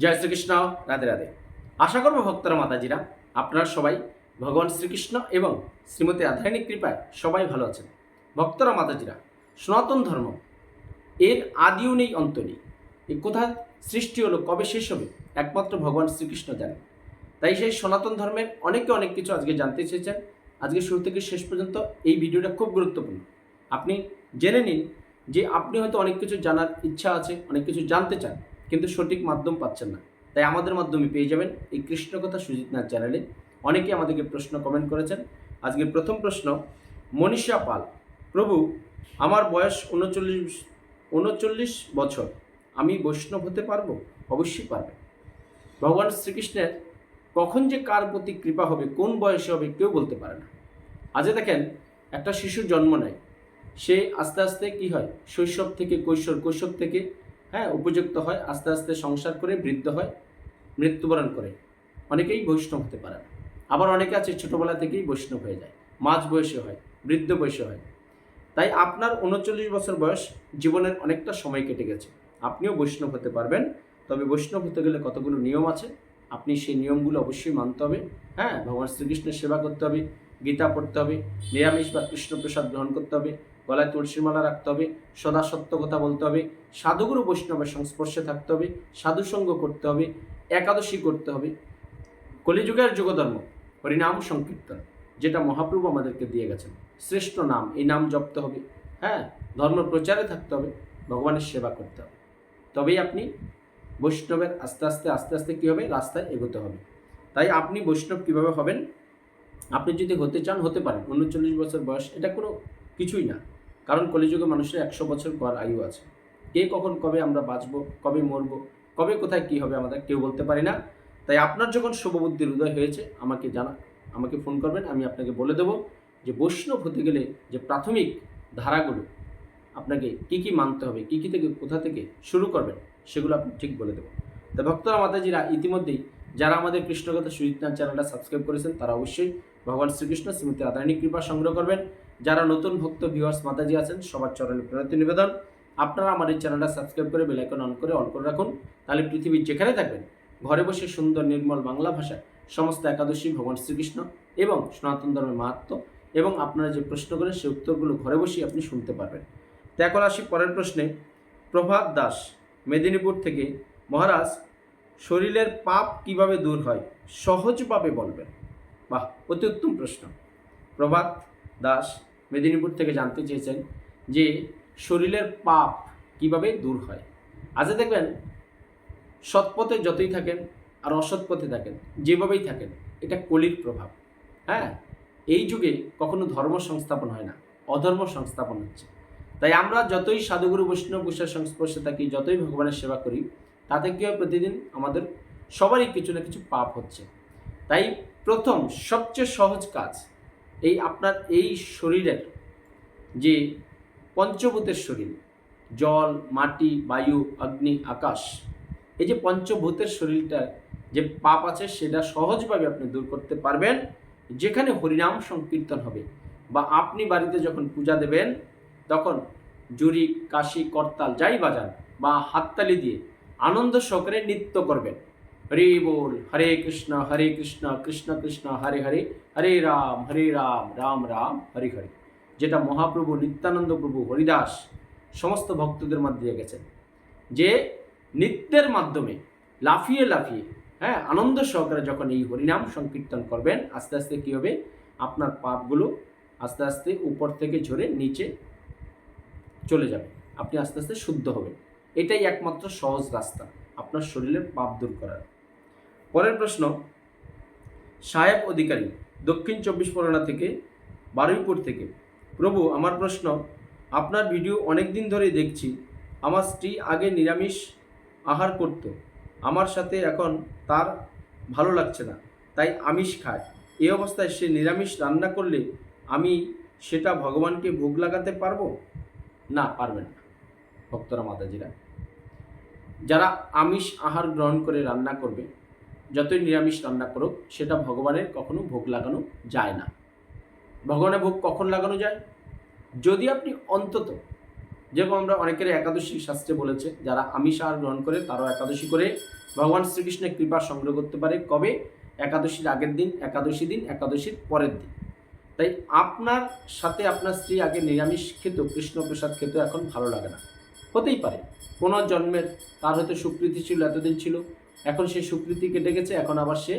জয় শ্রীকৃষ্ণ, রাধে রাধে। আশা করব ভক্তরা মাতাজিরা, আপনারা সবাই ভগবান শ্রীকৃষ্ণ এবং শ্রীমতী রাধারানীর কৃপায় সবাই ভালো আছেন। ভক্তরা মাতাজিরা, সনাতন ধর্ম, এর আদিও নেই, অন্ত নেই। এ কোথা সৃষ্টি হলো কবে শেষ হবে, একমাত্র ভগবান শ্রীকৃষ্ণ জানেন। তাই সেই সনাতন ধর্মের অনেকে অনেক কিছু আজকে জানতে চেয়েছেন। আজকে শুরু থেকে শেষ পর্যন্ত এই ভিডিওটা খুব গুরুত্বপূর্ণ। আপনি জেনে নিন যে আপনি হয়তো অনেক কিছু জানার ইচ্ছা আছে, অনেক কিছু জানতে চান। কিন্তু সঠিক মাধ্যম পাচ্ছেন না। তাই আমাদের মাধ্যমে পেয়ে যাবেন এই কৃষ্ণকথা সুজিত নাথ চ্যানেলে। অনেকে আমাদেরকে প্রশ্ন কমেন্ট করেছেন। আজকের প্রথম প্রশ্ন, মনীষা পাল, প্রভু, আমার বয়স উনচল্লিশ উনচল্লিশ বছর, আমি বৈষ্ণব হতে পারব? অবশ্যই পারবে ভগবান শ্রীকৃষ্ণের কখন যে কার প্রতি কৃপা হবে, কোন বয়সে হবে, কেউ বলতে পারে না। আজকে দেখেন, একটা শিশু জন্ম নেয়। সে আস্তে আস্তে কি হয়, শৈশব থেকে কৈশোর কৈশোর থেকে হ্যাঁ উপযুক্ত হয়, আস্তে আস্তে সংসার করে বৃদ্ধ হয়, মৃত্যুবরণ করে। অনেকেই বৈষ্ণব হতে পারে আবার অনেকে আছে ছোটবেলা থেকেই বৈষ্ণব হয়ে যায়। মাঝ বয়সে হয়, বৃদ্ধ বয়সে হয়। তাই আপনার উনচল্লিশ বছর বয়স জীবনের অনেকটা সময় কেটে গেছে। আপনিও বৈষ্ণব হতে পারবেন। তবে বৈষ্ণব হতে গেলে কতগুলো নিয়ম আছে? আপনি সেই নিয়মগুলো অবশ্যই মানতে হবে। হ্যাঁ ভগবান শ্রীকৃষ্ণের সেবা করতে হবে, গীতা পড়তে হবে, নিরামিষ বা কৃষ্ণপ্রসাদ গ্রহণ করতে হবে। গলায় তুলসী মালা রাখতে হবে, সদা সত্য কথা বলতে হবে, সাধুগুরু বৈষ্ণবের সংস্পর্শে থাকতে হবে, সাধুসঙ্গ করতে হবে, একাদশী করতে হবে। কলিযুগের যুগধর্ম, হরিনাম সংকীর্তন, যেটা মহাপ্রভু আমাদেরকে দিয়ে গেছেন। শ্রেষ্ঠ নাম, এই নাম জপতে হবে হ্যাঁ? ধর্ম প্রচারে থাকতে হবে, ভগবানের সেবা করতে হবে। তবেই আপনি বৈষ্ণবের আস্তে আস্তে আস্তে আস্তে কী হবে? রাস্তায় এগোতে হবে। তাই আপনি বৈষ্ণব কীভাবে হবেন? আপনি যদি হতে চান, হতে পারেন। উনচল্লিশ বছর বয়স, এটা কোনো কিছুই না। কারণ কলিযুগে মানুষের একশো বছর পর আয়ু আছে। কে কখন কবে আমরা বাঁচবো, কবে মরবো, কবে কোথায় কী হবে আমাদের কেউ বলতে পারি না। তাই আপনার যখন শুভবুদ্ধির উদয় হয়েছে, আমাকে জানা, আমাকে ফোন করবেন, আমি আপনাকে বলে দেবো যে বৈষ্ণব হতে গেলে যে প্রাথমিক ধারাগুলো, আপনাকে কি কি মানতে হবে, কি কি থেকে, কোথা থেকে শুরু করবেন, সেগুলো আপনি ঠিক বলে দেবো তা ভক্তরা মাতাজিরা ইতিমধ্যেই, যারা আমাদের কৃষ্ণকথা সুজিতনাথ চ্যানেলটা সাবস্ক্রাইব করেছেন, তারা অবশ্যই ভগবান শ্রীকৃষ্ণ শ্রীমতী রাধারানী কৃপা সংগ্রহ করবেন। যারা নতুন ভক্ত ভিউয়ার্স মাতাজি আছেন, সবার চরণে প্রণতি নিবেদন। আপনারা আমার এই চ্যানেলটা সাবস্ক্রাইব করে বেলাইকন অন করে অন করে রাখুন। তাহলে পৃথিবীর যেখানে থাকবেন, ঘরে বসে সুন্দর নির্মল বাংলা ভাষায় সমস্ত একাদশী ভগবান শ্রীকৃষ্ণ এবং সনাতন ধর্মের মাহাত্ম এবং আপনারা যে প্রশ্ন করেন, সেই উত্তরগুলো ঘরে বসেই আপনি শুনতে পারবেন। তো এখন আসি পরের প্রশ্নে, প্রভাত দাস, মেদিনীপুর থেকে, মহারাজ, শরীরের পাপ কীভাবে দূর হয়, সহজভাবে বলবেন? বাহ, অতি উত্তম প্রশ্ন। প্রভাত দাস মেদিনীপুর থেকে জানতে চেয়েছেন যে শরীরের পাপ কীভাবে দূর হয়। আজকে দেখবেন, সৎপথে যতই থাকেন আর অসৎ পথে থাকেন, যেভাবেই থাকেন, এটা কলির প্রভাব। হ্যাঁ এই যুগে কখনো ধর্ম সংস্থাপন হয় না, অধর্ম সংস্থাপন হচ্ছে। তাই আমরা যতই সাধুগুরু, বৈষ্ণব গোসার সংস্পর্শে থাকি, যতই ভগবানের সেবা করি, তাতে কী হয় প্রতিদিন আমাদের সবারই কিছু না কিছু পাপ হচ্ছে। তাই প্রথম, সবচেয়ে সহজ কাজ এই আপনার এই শরীরের যে পঞ্চভূতের শরীর, জল, মাটি, বায়ু, অগ্নি, আকাশ, এই যে পঞ্চভূতের শরীরটা যে পাপ আছে সেটা সহজভাবে আপনি দূর করতে পারবেন। যেখানে হরিনাম সংকীর্তন হবে বা আপনি বাড়িতে যখন পূজা দেবেন, তখন জুরি কাশি, করতাল, যাই বাজান বা হাততালি দিয়ে আনন্দ সহকারে নৃত্য করবেন। হরে বল, হরে কৃষ্ণ হরে কৃষ্ণ কৃষ্ণ কৃষ্ণ, হরে হরে হরে রাম হরে রাম রাম রাম, হরে হরে। যেটা মহাপ্রভু নিত্যানন্দ প্রভু হরিদাস সমস্ত ভক্তদের মধ্যে গেছেন। যে নৃত্যের মাধ্যমে লাফিয়ে লাফিয়ে হ্যাঁ আনন্দ সহকারে যখন এই হরিনাম সংকীর্তন করবেন, আস্তে আস্তে কী হবে? আপনার পাপগুলো আস্তে আস্তে উপর থেকে ঝরে নিচে চলে যাবে। আপনি আস্তে আস্তে শুদ্ধ হবেন। এটাই একমাত্র সহজ রাস্তা, আপনার শরীরের পাপ দূর করার। পরের প্রশ্ন, সাহেব অধিকারী দক্ষিণ চব্বিশ পরগনা থেকে বারুইপুর থেকে। প্রভু, আমার প্রশ্ন, আপনার ভিডিও অনেক দিন ধরেই দেখছি। আমার স্ত্রী আগে নিরামিষ আহার করত। আমার সাথে এখন তার ভালো লাগছে না, তাই আমিষ খায়। এই অবস্থায় সে নিরামিষ রান্না করলে আমি সেটা ভগবানকে ভোগ লাগাতে পারব? না, পারবেন না, ভক্তরা মাতাজিরা। যারা আমিষ আহার গ্রহণ করে রান্না করবে যতই নিরামিষ রান্না করুক, সেটা ভগবানের কখনো ভোগ লাগানো যায় না। ভগবানের ভোগ কখন লাগানো যায়? যদি আপনি অন্তত, যেরকম আমরা অনেকের একাদশী শাস্ত্রে বলেছে, যারা আমিষ আহার গ্রহণ করে, তারাও একাদশী করে, ভগবান শ্রীকৃষ্ণের কৃপা সংগ্রহ করতে পারে। কবে? একাদশীর আগের দিন, একাদশী দিন, একাদশীর পরের দিন। তাই আপনার সাথে আপনার স্ত্রী আগে নিরামিষ খেত, কৃষ্ণপ্রসাদ খেত, এখন ভালো লাগে না। হতেই পারে। কোনো জন্মের তার হয়তো সুকৃতি ছিল, এতদিন ছিল। এখন সে সুকৃতি কেটে গেছে, এখন আবার সে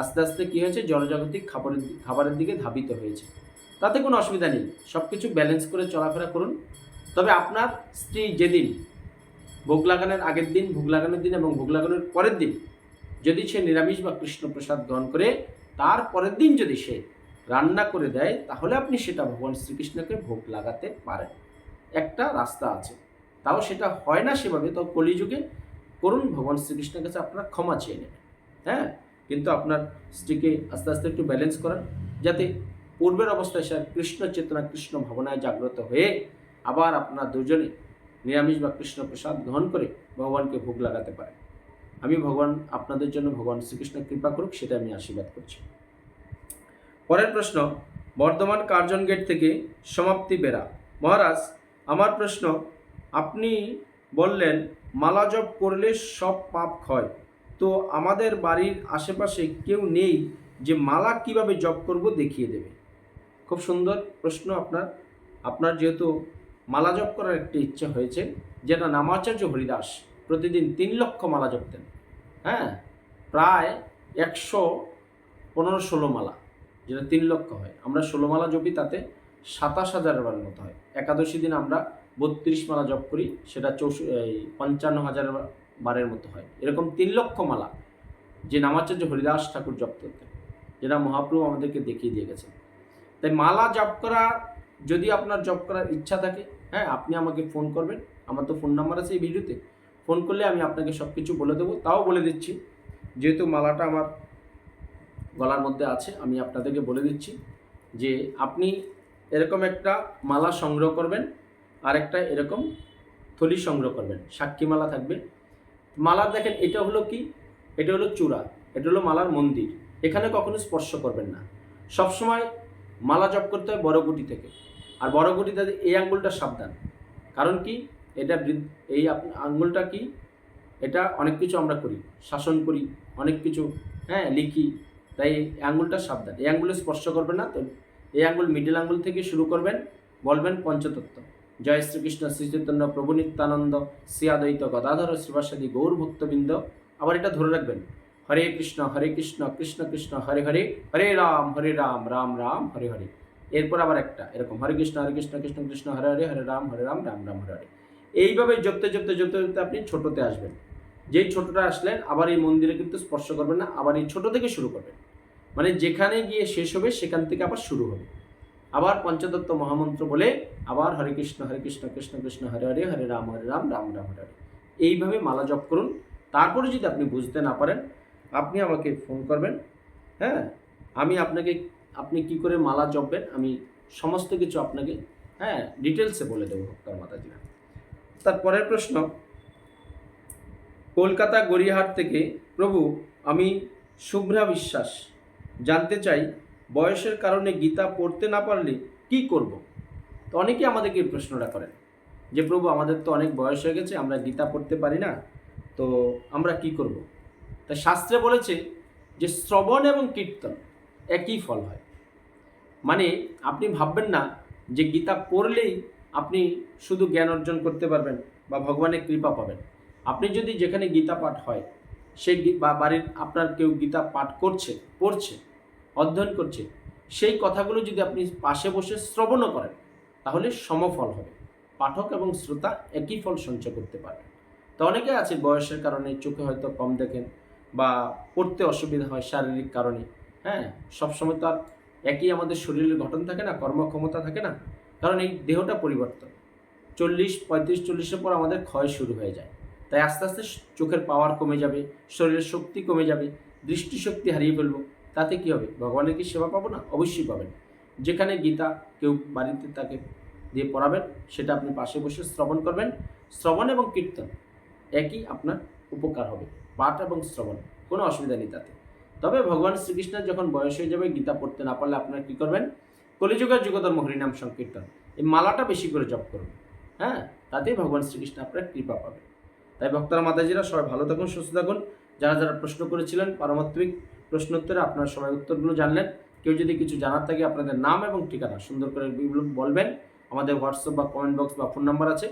আস্তে আস্তে কী হয়েছে জনজাগতিক খাবারের খাবারের দিকে ধাবিত হয়েছে। তাতে কোনো অসুবিধা নেই সব কিছু ব্যালেন্স করে চলাফেরা করুন। তবে আপনার স্ত্রী যেদিন ভোগ লাগানোর আগের দিন, ভোগ লাগানোর দিন এবং ভোগ লাগানোর পরের দিন যদি সে নিরামিষ বা কৃষ্ণপ্রসাদ গ্রহণ করে, তার পরের দিন যদি সে রান্না করে দেয়, তাহলে আপনি সেটা ভগবান শ্রীকৃষ্ণকে ভোগ লাগাতে পারেন। একটা রাস্তা আছে। তাও সেটা হয় না সেভাবে, তো কলিযুগে করুন, ভগবান শ্রীকৃষ্ণের কাছে আপনারা ক্ষমা চেয়ে নেবেন। হ্যাঁ? কিন্তু আপনার স্ত্রীকে আস্তে আস্তে একটু ব্যালেন্স করান, যাতে পূর্বের অবস্থায় সে কৃষ্ণ চেতনা, কৃষ্ণ ভাবনায় জাগ্রত হয়ে আবার আপনার দুজনে নিরামিষ বা কৃষ্ণ প্রসাদ গ্রহণ করে ভগবানকে ভোগ লাগাতে পারে। আমি ভগবান, আপনাদের জন্য ভগবান শ্রীকৃষ্ণ কৃপা করুক, সেটা আমি আশীর্বাদ করছি। পরের প্রশ্ন, বর্ধমান কার্জন গেট থেকে সমাপ্তি বেরা মহারাজ, আমার প্রশ্ন আপনি বললেন, মালা জপ করলে সব পাপ ক্ষয়। তো আমাদের বাড়ির আশেপাশে কেউ নেই যে মালা কীভাবে জপ করব দেখিয়ে দেবে। খুব সুন্দর প্রশ্ন আপনার। আপনার যেহেতু মালা জপ করার একটি ইচ্ছা হয়েছে, যেটা নামাচার্য হরিদাস প্রতিদিন তিন লক্ষ মালা জপতেন। হ্যাঁ? প্রায় একশো পনেরো ষোলো মালা, যেটা তিন লক্ষ হয়। আমরা ষোলো মালা জপি তাতে সাতাশ বারের মতো হয়। একাদশী দিন আমরা বত্রিশ মালা জপ করি, সেটা চৌষ এই পঞ্চান্ন হাজার বারের মতো হয়। এরকম তিন লক্ষ মালা যে নামাচার্য হরিদাস ঠাকুর জপ করতেন, যেটা মহাপ্রভু আমাদেরকে দেখিয়ে দিয়ে গেছেন। তাই মালা জপ করা, যদি আপনার জব করার ইচ্ছা থাকে হ্যাঁ আপনি আমাকে ফোন করবেন। আমার তো ফোন নাম্বার আছে এই ভিডিওতে। ফোন করলে আমি আপনাকে সব কিছু বলে দেবো। তাও বলে দিচ্ছি, যেহেতু মালাটা আমার গলার মধ্যে আছে, আমি আপনাদেরকে বলে দিচ্ছি যে আপনি এরকম একটা মালা সংগ্রহ করবেন আর একটা এরকম থলি সংগ্রহ করবেন, সাক্ষী মালা থাকবে। মালার দেখেন, এটা হলো কি? এটা হলো চূড়া, এটা হলো মালার মন্দির। এখানে কখনো স্পর্শ করবেন না। সবসময় মালা জপ করতে হয় বড় গুটি থেকে। আর বড় গুটিতে এই আঙ্গুলটা সাবধান। কারণ কি? এটা এই আঙ্গুলটা কি? এটা অনেক কিছু আমরা করি, শাসন করি, অনেক কিছু হ্যাঁ লিখি। তাই এই আঙ্গুলটা সাবধান। এই আঙ্গুলে স্পর্শ করবেন না তো। এই আঙ্গুল মিডিল আঙ্গুল থেকে শুরু করবেন, বলবেন পঞ্চতত্ত্ব। জয় শ্রীকৃষ্ণ শ্রী চৈতন্য প্রভু নিত্যানন্দ শ্রীয়াদ্বৈত গদাধর শ্রীবাসাদি গৌর ভক্তবৃন্দ। আবার এটা ধরে রাখবেন, হরে কৃষ্ণ হরে কৃষ্ণ কৃষ্ণ কৃষ্ণ, হরে হরে হরে রাম হরে রাম রাম রাম, হরে হরে। এরপর আবার একটা, এরকম, হরে কৃষ্ণ হরে কৃষ্ণ কৃষ্ণ কৃষ্ণ, হরে হরে হরে রাম হরে রাম রাম রাম, হরে হরে। এইভাবে জপতে জপতে জপতে জপতে আপনি ছোটোতে আসবেন। যেই ছোটটা আসলেন আবার এই মন্দিরে কিন্তু স্পর্শ করবেন না, আবার এই ছোট থেকে শুরু করবেন। মানে যেখানে গিয়ে শেষ হবে, সেখান থেকে আবার শুরু হবে। আবার পঞ্চদত্ত মহামন্ত্র বলে আবার হরে কৃষ্ণ হরে কৃষ্ণ কৃষ্ণ কৃষ্ণ, হরে হরে হরে রাম হরে রাম রাম রাম, হরে হরে এইভাবে মালা জপ করুন। তারপরে যদি আপনি বুঝতে না পারেন, আপনি আমাকে ফোন করবেন হ্যাঁ? আমি আপনাকে, আপনি কি করে মালা জপবেন, আমি সমস্ত কিছু আপনাকে হ্যাঁ ডিটেলসে বলে দেবো ভক্তর, মাতাজিরা। তার পরের প্রশ্ন, কলকাতা গড়িয়াহাট থেকে প্রভু, আমি শুভ্রা বিশ্বাস জানতে চাই বয়সের কারণে গীতা পড়তে না পারলে কি করব? তো অনেকে আমাদেরকে এই প্রশ্নটা করেন যে, প্রভু, আমাদের তো অনেক বয়স হয়ে গেছে, আমরা গীতা পড়তে পারি না, তো আমরা কি করব? তা শাস্ত্রে বলেছে যে, শ্রবণ এবং কীর্তন একই ফল হয়। মানে আপনি ভাববেন না যে, গীতা পড়লেই আপনি শুধু জ্ঞান অর্জন করতে পারবেন বা ভগবানের কৃপা পাবেন। আপনি যদি যেখানে গীতা পাঠ হয় সেই বা বাড়ির আপনার কেউ গীতা পাঠ করছে, পড়ছে অধ্যয়ন করছে, সেই কথাগুলো যদি আপনি পাশে বসে শ্রবণও করেন, তাহলে সমফল হবে। পাঠক এবং শ্রোতা একই ফল সঞ্চয় করতে পারবে তো অনেকে আছে বয়সের কারণে চোখে হয়তো কম দেখেন বা পড়তে অসুবিধা হয় শারীরিক কারণে। হ্যাঁ সবসময় তো আর একই আমাদের শরীরের গঠন থাকে না, কর্মক্ষমতা থাকে না, কারণ এই দেহটা পরিবর্তন। চল্লিশ, পঁয়ত্রিশ, চল্লিশের পর আমাদের ক্ষয় শুরু হয়ে যায়। তাই আস্তে আস্তে চোখের পাওয়ার কমে যাবে, শরীরের শক্তি কমে যাবে, দৃষ্টিশক্তি হারিয়ে ফেলব। তাতে কি হবে? ভগবানের কি সেবা পাবো না? অবশ্যই পাবেন। যেখানে গীতা কেউ বাড়িতে তাকে দিয়ে পড়াবেন, সেটা আপনি পাশে বসে শ্রবণ করবেন। শ্রবণ এবং কীর্তন একই আপনার উপকার হবে। পাঠ এবং শ্রবণ, কোনো অসুবিধা নেই তাতে। তবে ভগবান শ্রীকৃষ্ণের যখন বয়স হয়ে যাবে, গীতা পড়তে না পারলে আপনারা কী করবেন? কলিযুগের যুগধর্ম হরিনাম সংকীর্তন। এই মালাটা বেশি করে জপ করুন। হ্যাঁ? তাতেই ভগবান শ্রীকৃষ্ণ আপনার কৃপা পাবে তাই ভক্তরা মাতাজিরা সবাই ভালো থাকুন, সুস্থ থাকুন। যারা যারা প্রশ্ন করেছিলেন পারমাত্মিক প্রশ্নোত্তরে আপনারা সবাই উত্তরগুলো জানলেন। কেউ যদি কিছু জানার থাকে আপনাদের নাম এবং ঠিকানা সুন্দর করে বলবেন। আমাদের হোয়াটসঅ্যাপ বা কমেন্ট বক্স বা ফোন নাম্বার আছে।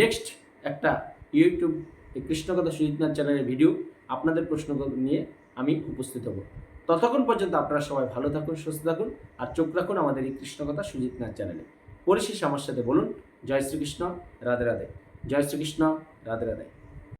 নেক্সট, একটা ইউটিউব কৃষ্ণকথা সুজিতনাথ চ্যানেলের ভিডিও আপনাদের প্রশ্ন নিয়ে আমি উপস্থিত হব। ততক্ষণ পর্যন্ত আপনারা সবাই ভালো থাকুন, সুস্থ থাকুন আর চোখ রাখুন আমাদের এই কৃষ্ণকথা সুজিতনাথ চ্যানেলে। পরিশেষে আমার সাথে বলুন, জয় শ্রীকৃষ্ণ, রাধে রাধে। জয় শ্রীকৃষ্ণ, রাধে রাধে।